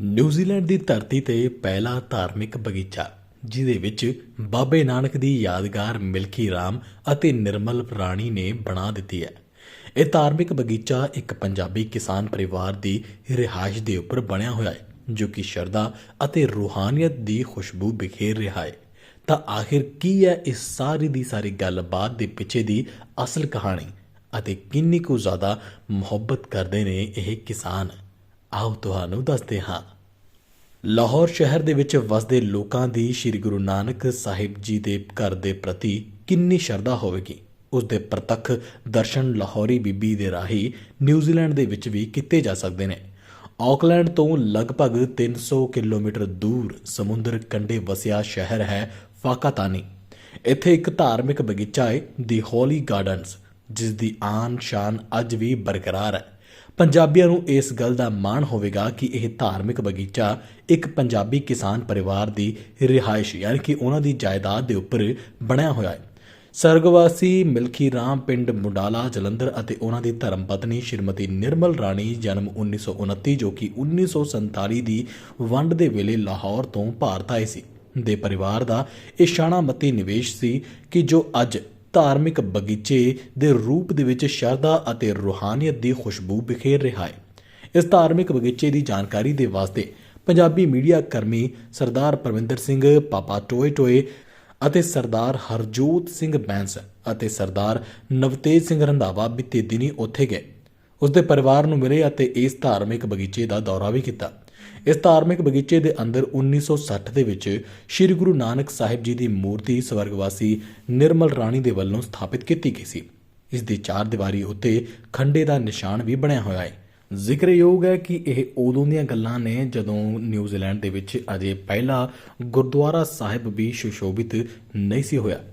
New Zealand ਦੀ ਧਰਤੀ ਤੇ ਪਹਿਲਾ ਧਾਰਮਿਕ ਬਗੀਚਾ, ਜਿਹਦੇ ਵਿੱਚ ਬਾਬੇ ਨਾਨਕ ਦੀ ਯਾਦਗਾਰ ਮਿਲਖੀ ਰਾਮ ਅਤੇ ਨਿਰਮਲ ਪ੍ਰਾਣੀ ਨੇ ਬਣਾ ਦਿੱਤੀ ਹੈ। ਇਹ ਧਾਰਮਿਕ ਬਗੀਚਾ ਇੱਕ ਪੰਜਾਬੀ ਕਿਸਾਨ ਪਰਿਵਾਰ ਦੀ ਰਿਹਾਇਸ਼ ਦੇ ਉੱਪਰ ਬਣਿਆ ਹੋਇਆ ਹੈ, ਜੋ ਕਿ ਸ਼ਰਧਾ ਅਤੇ ਰੂਹਾਨੀਅਤ ਦੀ ਖੁਸ਼ਬੂ ਬਿਖੇਰ ਰਿਹਾ ਹੈ। ਤਾਂ ਆਖਿਰ ਕੀ ਹੈ ਇਸ ਸਾਰੀ ਦੀ ਸਾਰੀ ਗੱਲਬਾਤ ਦੇ ਪਿੱਛੇ ਦੀ ਅਸਲ ਕਹਾਣੀ ਅਤੇ ਕਿੰਨੀ ਕੁ ਜ਼ਿਆਦਾ ਮੁਹੱਬਤ ਕਰਦੇ ਨੇ ਇਹ ਕਿਸਾਨ? ਆਓ ਤੁਹਾਨੂੰ ਦੱਸਦੇ ਹਾਂ। ਲਾਹੌਰ ਸ਼ਹਿਰ ਦੇ ਵਿੱਚ ਵਸਦੇ ਲੋਕਾਂ ਦੀ ਸ੍ਰੀ ਗੁਰੂ ਨਾਨਕ ਸਾਹਿਬ ਜੀ ਦੇ ਘਰ ਦੇ ਪ੍ਰਤੀ ਕਿੰਨੀ ਸ਼ਰਧਾ ਹੋਵੇਗੀ? ਉਸ ਦੇ ਪ੍ਰਤੱਖ ਦਰਸ਼ਨ ਲਾਹੌਰੀ ਬੀਬੀ ਦੇ ਰਾਹੀਂ ਨਿਊਜ਼ੀਲੈਂਡ ਦੇ ਵਿੱਚ ਵੀ ਕੀਤੇ ਜਾ ਸਕਦੇ ਨੇ। ਆਕਲੈਂਡ ਤੋਂ ਲਗਭਗ 300 ਕਿਲੋਮੀਟਰ ਦੂਰ ਸਮੁੰਦਰ ਕੰਢੇ ਵਸਿਆ ਸ਼ਹਿਰ ਹੈ ਫਾਕਾਤਾਨੀ। ਇੱਥੇ ਇੱਕ ਧਾਰਮਿਕ ਬਗੀਚਾ ਹੈ ਦੀ ਹੋਲੀ ਗਾਰਡਨਸ ਜਿਸ ਦੀ ਆਨ ਸ਼ਾਨ ਅੱਜ ਵੀ ਬਰਕਰਾਰ ਹੈ। ਪੰਜਾਬੀਆਂ ਨੂੰ ਇਸ ਗੱਲ ਦਾ ਮਾਣ ਹੋਵੇਗਾ ਕਿ ਇਹ ਧਾਰਮਿਕ ਬਗੀਚਾ ਇੱਕ ਪੰਜਾਬੀ ਕਿਸਾਨ ਪਰਿਵਾਰ ਦੀ ਰਿਹਾਇਸ਼ ਯਾਨੀ ਕਿ ਉਹਨਾਂ ਦੀ ਜਾਇਦਾਦ ਦੇ ਉੱਪਰ ਬਣਿਆ ਹੋਇਆ ਹੈ। ਸਰਗਵਾਸੀ ਮਿਲਖੀ ਰਾਮ ਪਿੰਡ ਮੁੰਡਾਲਾ, ਜਲੰਧਰ ਅਤੇ ਉਹਨਾਂ ਦੀ ਧਰਮ ਪਤਨੀ ਸ਼੍ਰੀਮਤੀ ਨਿਰਮਲ ਰਾਣੀ ਜਨਮ 1929 ਜੋ ਕਿ 1947 ਦੀ ਵੰਡ ਦੇ ਵੇਲੇ ਲਾਹੌਰ ਤੋਂ ਭਾਰਤ ਆਏ ਸੀ। ਦੇ ਪਰਿਵਾਰ ਦਾ ਇਹ ਸ਼ਾਨਾਮਤੀ ਨਿਵੇਸ਼ ਸੀ ਕਿ ਜੋ ਅੱਜ ਧਾਰਮਿਕ ਬਗੀਚੇ ਦੇ ਰੂਪ ਦੇ ਵਿੱਚ ਸ਼ਰਧਾ ਅਤੇ ਰੂਹਾਨੀਅਤ ਦੀ ਖੁਸ਼ਬੂ ਬਿਖੇਰ ਰਿਹਾ ਹੈ। ਇਸ ਧਾਰਮਿਕ ਬਗੀਚੇ ਦੀ ਜਾਣਕਾਰੀ ਦੇ ਵਾਸਤੇ ਪੰਜਾਬੀ ਮੀਡੀਆ ਕਰਮੀ ਸਰਦਾਰ ਪਰਵਿੰਦਰ ਸਿੰਘ, ਪਾਪਾ ਟੋਏ ਟੋਏ ਅਤੇ ਸਰਦਾਰ ਹਰਜੋਤ ਸਿੰਘ ਬੈਂਸ ਅਤੇ ਸਰਦਾਰ ਨਵਤੇਜ ਸਿੰਘ ਰੰਧਾਵਾ ਬੀਤੇ ਦਿਨੀ ਉੱਥੇ ਗਏ। ਉਸ ਦੇ ਪਰਿਵਾਰ ਨੂੰ ਮਿਲੇ ਅਤੇ ਇਸ ਧਾਰਮਿਕ ਬਗੀਚੇ ਦਾ ਦੌਰਾ ਵੀ ਕੀਤਾ। ਇਸ ਧਾਰਮਿਕ ਬਗੀਚੇ ਦੇ ਅੰਦਰ 1960 ਦੇ ਵਿੱਚ ਸ੍ਰੀ ਗੁਰੂ ਨਾਨਕ ਸਾਹਿਬ ਜੀ ਦੀ ਮੂਰਤੀ ਸਵਰਗਵਾਸੀ ਨਿਰਮਲ ਰਾਣੀ ਦੇ ਵੱਲੋਂ ਸਥਾਪਿਤ ਕੀਤੀ ਗਈ ਸੀ। ਇਸ ਦੀ ਚਾਰ ਦੀਵਾਰੀ ਉੱਤੇ ਖੰਡੇ ਦਾ ਨਿਸ਼ਾਨ ਵੀ ਬਣਿਆ ਹੋਇਆ ਹੈ। ਜ਼ਿਕਰਯੋਗ ਹੈ ਕਿ ਇਹ ਉਦੋਂ ਦੀਆਂ ਗੱਲਾਂ ਨੇ ਜਦੋਂ ਨਿਊਜ਼ੀਲੈਂਡ ਦੇ ਵਿੱਚ ਅਜੇ ਪਹਿਲਾ ਗੁਰਦੁਆਰਾ ਸਾਹਿਬ ਵੀ ਸੁਸ਼ੋਭਿਤ ਨਹੀਂ ਸੀ ਹੋਇਆ।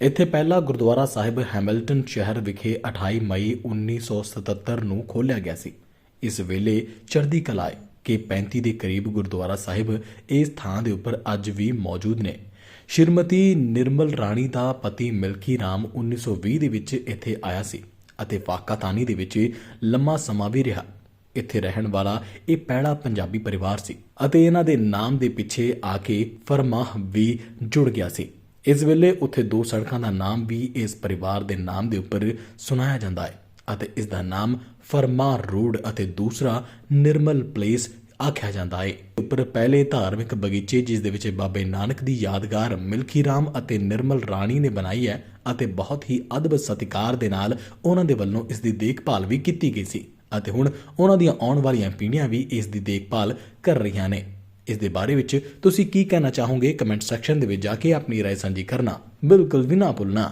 ਇੱਥੇ ਪਹਿਲਾ ਗੁਰਦੁਆਰਾ ਸਾਹਿਬ ਹੈਮਿਲਟਨ ਸ਼ਹਿਰ ਵਿਖੇ 28 ਮਈ 1977 ਨੂੰ ਖੋਲ੍ਹਿਆ ਗਿਆ ਸੀ। ਇਸ ਵੇਲੇ ਚੜ੍ਹਦੀ ਕਲਾ ਹੈ। ਕਿ 35 ਦੇ ਕਰੀਬ ਗੁਰਦੁਆਰਾ ਸਾਹਿਬ ਇਸ ਥਾਂ ਦੇ ਉੱਪਰ ਅੱਜ ਵੀ ਮੌਜੂਦ ਨੇ। ਸ਼੍ਰੀਮਤੀ ਨਿਰਮਲ ਰਾਣੀ ਦਾ ਪਤੀ ਮਿਲਖੀ ਰਾਮ 1920 ਦੇ ਵਿੱਚ ਇੱਥੇ ਆਇਆ ਸੀ ਅਤੇ ਫਾਕਾਤਾਨੀ ਦੇ ਵਿੱਚ ਲੰਮਾ ਸਮਾਂ ਵੀ ਰਿਹਾ। ਇੱਥੇ ਰਹਿਣ ਵਾਲਾ ਇਹ ਪਹਿਲਾ ਪੰਜਾਬੀ ਪਰਿਵਾਰ ਸੀ ਅਤੇ ਇਹਨਾਂ ਦੇ ਨਾਮ ਦੇ ਪਿੱਛੇ ਆ ਕੇ ਫਰਮਾਹ ਵੀ ਜੁੜ ਗਿਆ ਸੀ। ਇਸ ਵੇਲੇ ਉੱਥੇ ਦੋ ਸੜਕਾਂ ਦਾ ਨਾਮ ਵੀ ਇਸ ਪਰਿਵਾਰ ਦੇ ਨਾਮ ਦੇ ਉੱਪਰ ਸੁਣਾਇਆ ਜਾਂਦਾ ਹੈ। ਅਤੇ ਇਸ ਦਾ ਨਾਮ ਫਰਮਾਰ ਰੋਡ ਅਤੇ ਦੂਸਰਾ ਨਿਰਮਲ ਪਲੇਸ ਆਖਿਆ ਜਾਂਦਾ ਹੈ ਉੱਪਰ ਪਹਿਲੇ ਧਾਰਮਿਕ ਬਗੀਚੇ ਜਿਸ ਦੇ ਵਿੱਚ ਬਾਬੇ ਨਾਨਕ ਦੀ ਯਾਦਗਾਰ ਮਿਲਖੀ ਰਾਮ ਅਤੇ ਨਿਰਮਲ ਰਾਣੀ ਨੇ ਬਣਾਈ ਹੈ ਅਤੇ ਬਹੁਤ ਹੀ ਅਦਬ ਸਤਿਕਾਰ ਦੇ ਨਾਲ ਉਹਨਾਂ ਦੇ ਵੱਲੋਂ ਇਸ ਦੀ ਦੇਖਭਾਲ ਵੀ ਕੀਤੀ ਗਈ ਸੀ ਅਤੇ ਹੁਣ ਉਹਨਾਂ ਦੀਆਂ ਆਉਣ ਵਾਲੀਆਂ ਪੀੜ੍ਹੀਆਂ ਵੀ ਇਸ ਦੀ ਦੇਖਭਾਲ ਕਰ ਰਹੀਆਂ ਨੇ ਇਸ ਦੇ ਬਾਰੇ ਵਿੱਚ ਤੁਸੀਂ ਕੀ ਕਹਿਣਾ ਚਾਹੋਗੇ ਕਮੈਂਟ ਸੈਕਸ਼ਨ ਦੇ ਵਿੱਚ ਜਾ ਕੇ ਆਪਣੀ رائے ਸਾਂਝੀ ਕਰਨਾ ਬਿਲਕੁਲ ਵੀ ਨਾ ਭੁੱਲਣਾ